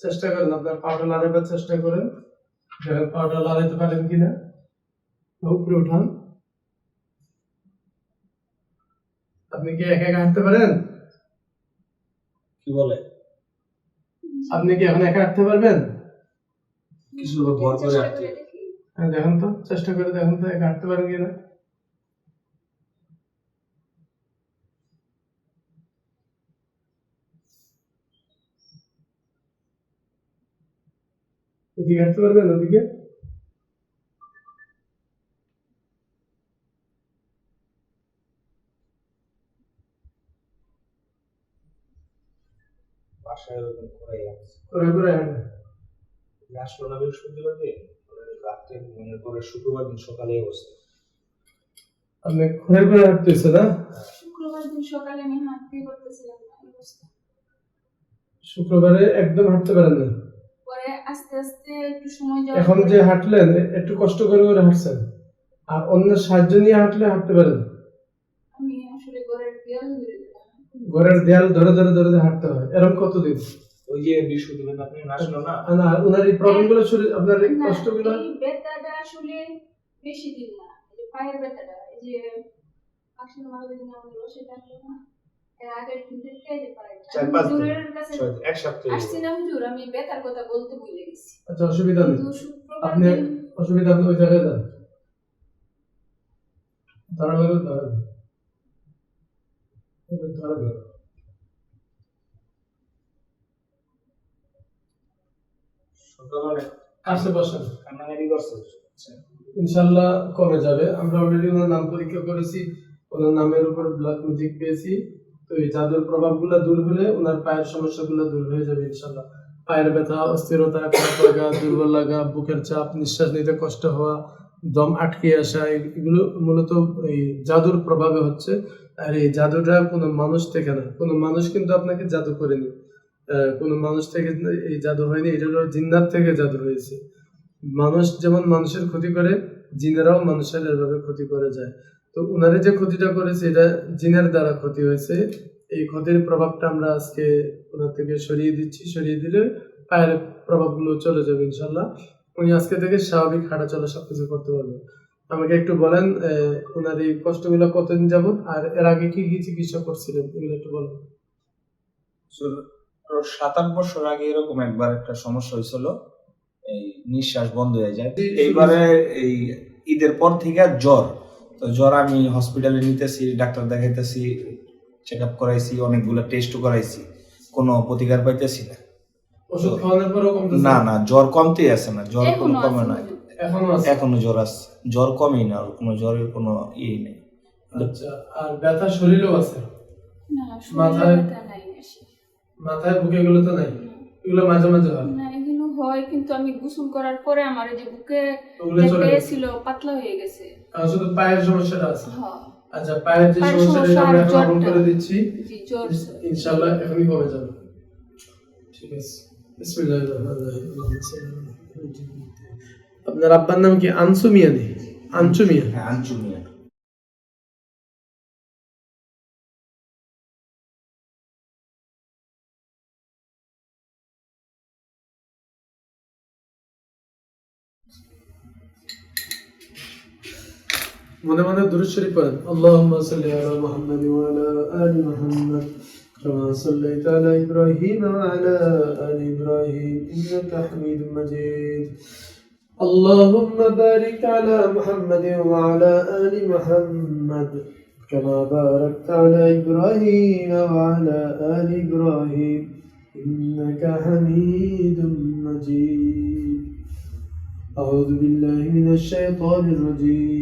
চেষ্টা করেন আপনার পাটা লাগাবার চেষ্টা করেন। পাটা লাগাইতে পারেন কিনা উপরে উঠান। আপনি কি একা একা হাঁটতে পারেন? কি বলে? আপনি কি এখন একা হাঁটতে পারবেন? কিছু ভর করে দেখি। হ্যাঁ দেখেন তো চেষ্টা করে দেখেন তো একা হাঁটতে পারেন কিনা। হাঁটতে পারবেন ওদিকে? বাসায় এরকম করাই আছে করে করে হাঁটেন আসলো না বৃহস্পতিবার দিন রাত্রে মনে করে শুক্রবার দিন সকালে অবস্থা। আপনি ঘুরে ঘুরে হাঁটতেছে না? শুক্রবার দিন সকালে আমি হাঁটতে করতেছিলাম। শুক্রবারে একদম হাঁটতে পারেন না? পরে আস্তে আস্তে একটু সময় যাওয়ার এখন যে হাঁটলেন একটু কষ্ট করে করে হাঁটছেন। আর অন্যের সাহায্য নিয়ে হাঁটলে হাঁটতে পারেন। আমি আসলে ঘরের দেয়াল ধরে ঘরের দেয়াল ধরে ধরে ধরে ধরে হাঁটতে হয়। এরকম কতদিন? ওই যে বৃহস্পতিবার আপনি আসলো না। না ওনার এই প্রবলেমগুলো শরীর আপনার এই না, কষ্টগুলো এই ব্যথাটা আসলে বেশি দিন না। পায়ের ব্যথাটা এই যে আসলে মারা দিন হলো সেটা না চার পাঁচ দিন। হুজুরের কাছে ছয় দিন, এক সপ্তাহ। আসছি না হুজুর আমি ব্যথার কথা বলতে ভুলে গেছি। আচ্ছা অসুবিধা নেই। আপনি অসুবিধা আপনি ওই জায়গায় যান। ধরা ধরে ধরেন ধরে ধরে সকালে আসে বসেন। কান্নাকাটি করছে। ইনশাল্লাহ কমে যাবে। আমরা অলরেডি ওনার নাম পরীক্ষা করেছি। ওনার নামের উপর ব্লাড ম্যাজিক পেয়েছি। তো এই জাদুর প্রভাবগুলো দূর হলে ওনার পায়ের সমস্যাগুলো দূর হয়ে যাবে ইনশাল্লাহ পায়ের ব্যথা, অস্থিরতা, খারাপ লাগা, দুর্বল লাগা, বুকের চাপ, নিঃশ্বাস নিতে কষ্ট হওয়া, দম আটকে আসা এগুলো মূলত এই জাদুর প্রভাবে হচ্ছে। আর এই জাদুটা কোনো মানুষ থেকে না, কোনো মানুষ কিন্তু আপনাকে জাদু করেনি। কোনো মানুষ থেকে এই জাদু হয়নি, এটা হলো জিন্নাত থেকে জাদু হয়েছে। মানুষ যেমন মানুষের ক্ষতি করে, জিনেরাও মানুষের এভাবে ক্ষতি করে যায়। তো উনারে যে ক্ষতিটা করেছে, এটা জিনের দ্বারা ক্ষতি হয়েছে। এই ক্ষতির প্রভাবটা আমরা আজকে ওনার থেকে সরিয়ে দিচ্ছি। সরিয়ে দিলে পায়ের প্রভাবগুলো চলে যাবে, ইনশাল্লাহ। উনি আজকে থেকে স্বাভাবিক হাঁটা চলা সবকিছু করতে পারবেন আমাকে একটু বলেন ওনার এই কষ্টগুলো কতদিন যাবত আর এর আগে কি কি চিকিৎসা করছিলেন, এগুলো একটু বলেন। সাত আট বছর আগে এরকম একবার একটা সমস্যা হয়েছিল। এই নিঃশ্বাস বন্ধ হয়ে যায়। এইবারে এই ঈদের পর থেকে জ্বর। তো জ্বর আমি হসপিটালে নিতেছি ডাক্তার দেখাইতেছি চেক আপ করাইছি অনেকগুলো টেস্টও করাইছি কোনো প্রতিকার পাইতেছি না। ওষুধ খাওয়ানোর পরেও কমতেছে? না না জ্বর কমতেই আছে না জ্বর কোনো কমে না। এখনও আছে? এখনও জ্বর আছে জ্বর কমেই না আর কোনো জ্বরের কোনো ইয়ে নেই। আচ্ছা আর ব্যথা শরীরেও আছে? না মাথায়- মাথায় বুকে এগুলো তো নাই? এগুলো মাঝে মাঝে হয়? হয় কিন্তু আমি গোসল করার পরে আমার এই যে বুকে যে পেয়েছিল পাতলা হয়ে গেছে। শুধু পায়ের সমস্যাটা আছে? হ্যাঁ। আচ্ছা পায়ের যে সমস্যাটা সমস্যা আমরা এখন করে দিচ্ছি। ইনশাআল্লাহ এখনই কমে যাবে। ঠিক আছে। বিসমিল্লাহির রহমানির রহিম। আপনার আব্বার নাম কি? আনসু মিয়া নেই আনসু মিয়া হ্যাঁ আঞ্চুমিয়া মনে মনে দুরূদ শরীফ পড়েন আল্লাহুম্মা সাল্লি আলা মুহাম্মাদ ওয়া আলা আলি মুহাম্মাদ كما صليت على إبراهيم وعلى آل إبراهيم إنك حميد مجيد اللهم بارك على محمد وعلى آل محمد كما باركت على إبراهيم وعلى آل إبراهيم إنك حميد مجيد أعوذ بالله من الشيطان الرجيم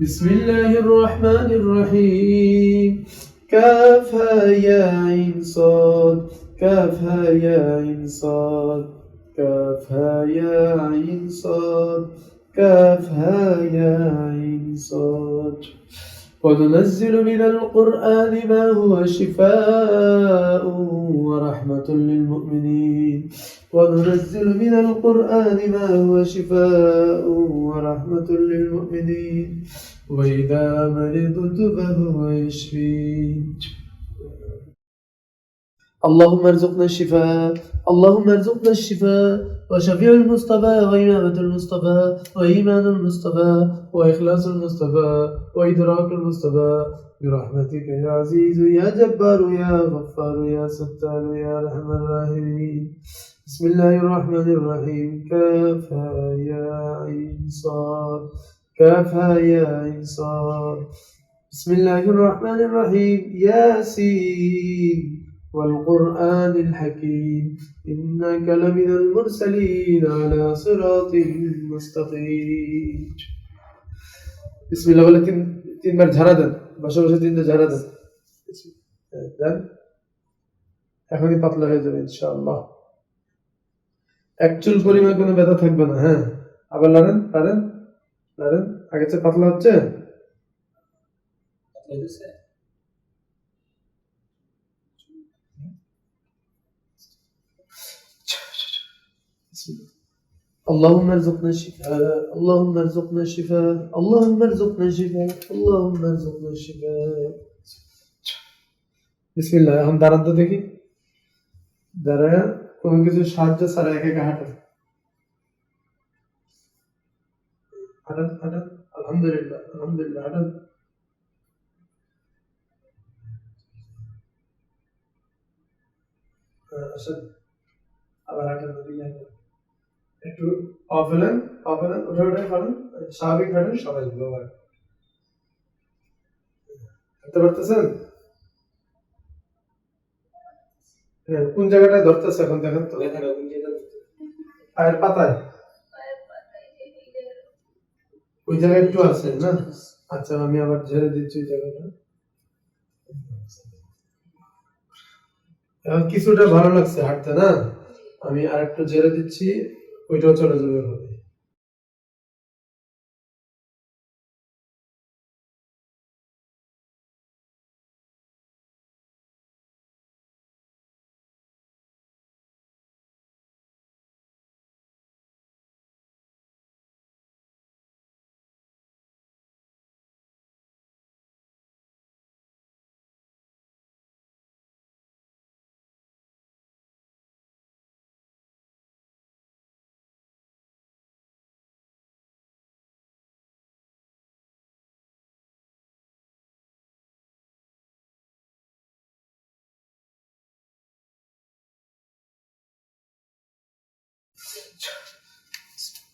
بسم الله الرحمن الرحيم. كافها يا عين صاد كافها يا عين صاد كافها يا عين صاد كافها يا عين صاد. وننزل من القرآن ما هو شفاء ورحمة للمؤمنين. وننزل من القرآن ما هو شفاء ورحمة للمؤمنين. وإذا مرضت فهو يشفين اللهم ارزقنا الشفاء اللهم ارزقنا الشفاء وشفيع المصطفى وإمامة المصطفى وإيمان المصطفى وإخلاص المصطفى وإدراك المصطفى. برحمتك يا عزيز يا جبار يا غفار يا ستار يا أرحم الراحمين. بسم الله الرحمن الرحيم. كافها يا صاد. كافها يا عين صاد. بسم الله الرحمن الرحيم. ياسين. والقرآن الحكيم إنك لمن المرسلين على صراط مستقيم بسم الله বলে তিন তিনবার ঝাড়া দেন বসে বসে তিনটা ঝাড়া দেন হ্যাঁ, দেন এখনই পাতলা হয়ে যাবে ইনশাআল্লাহ এক চুল পরিমাণ কোনো ব্যথা থাকবে না হ্যাঁ আবার লড়েন পারেন লড়েন আগে চেয়ে পাতলা হচ্ছে اللهم ارزقنا الشفاء اللهم ارزقنا الشفاء اللهم ارزقنا الشفاء اللهم ارزقنا الشفاء বিসমিল্লাহ এখন দাঁড়ান তো দেখি দাঁড়ায় কোনো কিছু সাহায্য ছাড়া একা একা হাঁটেন হাঁটেন হাঁটেন আলহামদুলিল্লাহ আলহামদুলিল্লাহ হাঁটেন হ্যাঁ, আসেন আবার হাঁটেন ওদিকে হাঁটেন একটু অফ হলেন অফ হলেন উঠে উঠে স্বাভাবিক সবাই পারতেছেন? হ্যাঁ কোন জায়গাটায় ধরতেছে এখন দেখেন তো? পায়ের পাতায়? ওই জায়গায় একটু আছে না? আচ্ছা আমি আবার ঝেড়ে দিচ্ছি ওই জায়গাটা। এখন কিছুটা ভালো লাগছে হাঁটতে না? আমি আর একটু ঝেড়ে দিচ্ছি। ওইটাও চলে যাবে হবে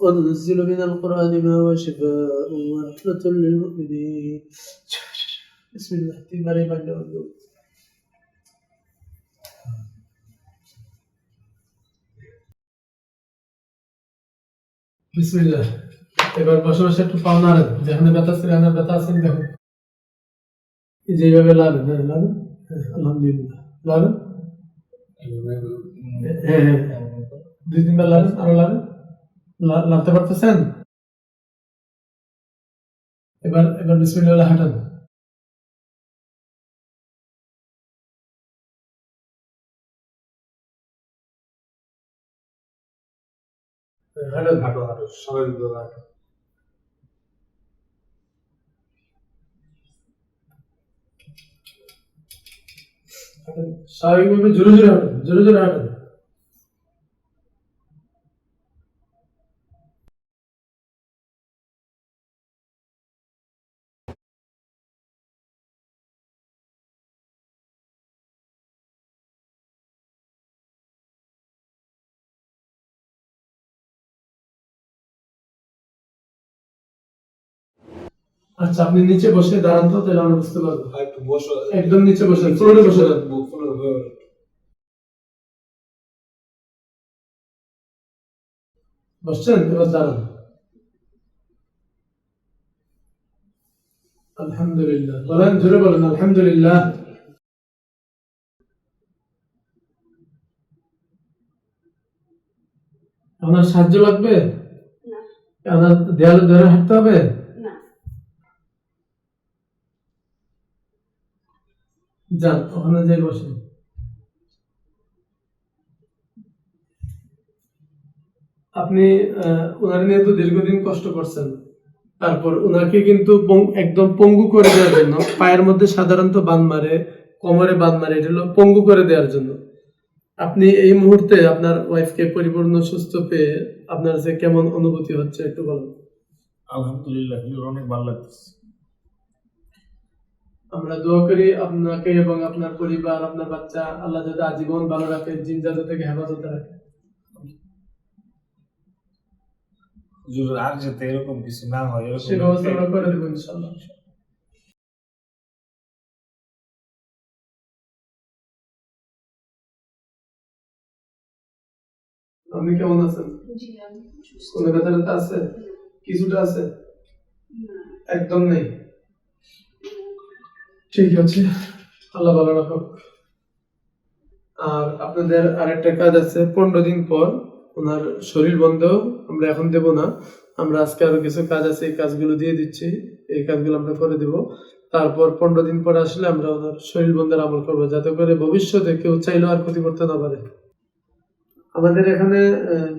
وننزل من القرآن ما هو شفاء ورحمة للمؤمنين بسم الله تبارك الله বিসমিল্লাহ এবার বসে বসে একটু পাও নাড়েন যেখানে ব্যথা আছে যেখানে ব্যথা আছে দেখুন এই যে এইভাবে লাভেন হ্যাঁ লাভেন হ্যাঁ আলহামদুলিল্লাহ লাভেন হ্যাঁ হ্যাঁ দুই তিনবার লাভেন আরও পারতেছেন? এবার এবার বিসমিল্লাহ হাঁটান। হাঁটান। স্বাভাবিকভাবে জোরে জোরে হাঁটান, জোরে জোরে হাঁটান। আচ্ছা আপনি নিচে বসে দাঁড়ান তো তাহলে আমরা বুঝতে পারব। একটু বসো। একদম নিচে বসে ফ্লোরে বসে যান বসছেন? এবার দাঁড়ান। আলহামদুলিল্লাহ। বলেন জোরে বলেন আলহামদুলিল্লাহ। আপনার সাহায্য লাগবে? আপনার দেয়ালে ধরে হাঁটতে হবে? যান, ওখানে যাই বসে। আপনি ওনার নিয়ে তো দীর্ঘদিন কষ্ট করছেন। তারপর ওনাকে কিন্তু একদম পঙ্গু করে দেওয়ার জন্য, পায়ের মধ্যে সাধারণত বান মারে, কোমরে বান মারে, এটা হলো পঙ্গু করে দেওয়ার জন্য। আপনি এই মুহূর্তে আপনার ওয়াইফকে পরিপূর্ণ সুস্থ পেয়ে আপনার যে কেমন অনুভূতি হচ্ছে, একটু বলুন। আলহামদুলিল্লাহ অনেক ভালো লাগতেছে। আমরা দোয়া করি আপনাকে এবং আপনার পরিবার আপনার বাচ্চা আল্লাহ যাতে আজীবন ভালো রাখে জিন জাদু থেকে হেফাজতে রাখে। আর যাতে এরকম কিছু না হয় সে ব্যবস্থা আমরা করে দেবো ইনশাল্লাহ আপনি কেমন আছেন? জি কোনো ব্যথা আছে? কিছুটা আছে? একদম নেই? ঠিক আছে। আল্লাহ ভালো রাখো আর আপনাদের আরেকটা কাজ আছে, পনেরো দিন পর ওনার শরীর বন্ধ, আমরা এখন দেব না। আমরা আজকে আরও কিছু কাজ আছে, এই কাজগুলো দিয়ে দিচ্ছি, এই কাজগুলো আমরা করে দেব। তারপর পনেরো দিন পরে আসলে আমরা ওনার শরীর বন্ধের আমল করব, যাতে করে ভবিষ্যতে কেউ চাইলেও আর ক্ষতি করতে না পারে। আমাদের এখানে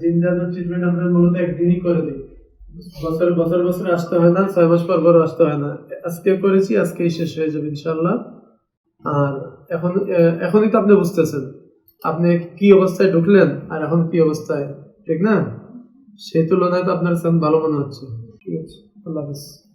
জিন জাদুর ট্রিটমেন্ট আমরা মূলত একদিনই করে দিই। বছর বছর বছর আসতে হয় না, ছয় মাস পর পর আসতে হয় না। আজকে করেছি, আজকেই শেষ হয়ে যাবে ইনশাল্লাহ আর এখন এখনই তো আপনি বুঝতেছেন, আপনি কি অবস্থায় ঢুকলেন আর এখন কি অবস্থায়, ঠিক না? সেই তুলনায় তো আপনার ভালো মনে হচ্ছে। ঠিক আছে, আল্লাহ হাফিজ।